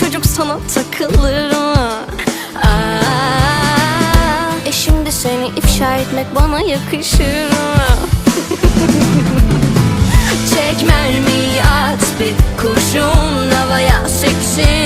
çocuk sana takılır mı? Aa, e şimdi seni ifşa etmek bana yakışır mı? Çek mermi at bir kurşun havaya seksin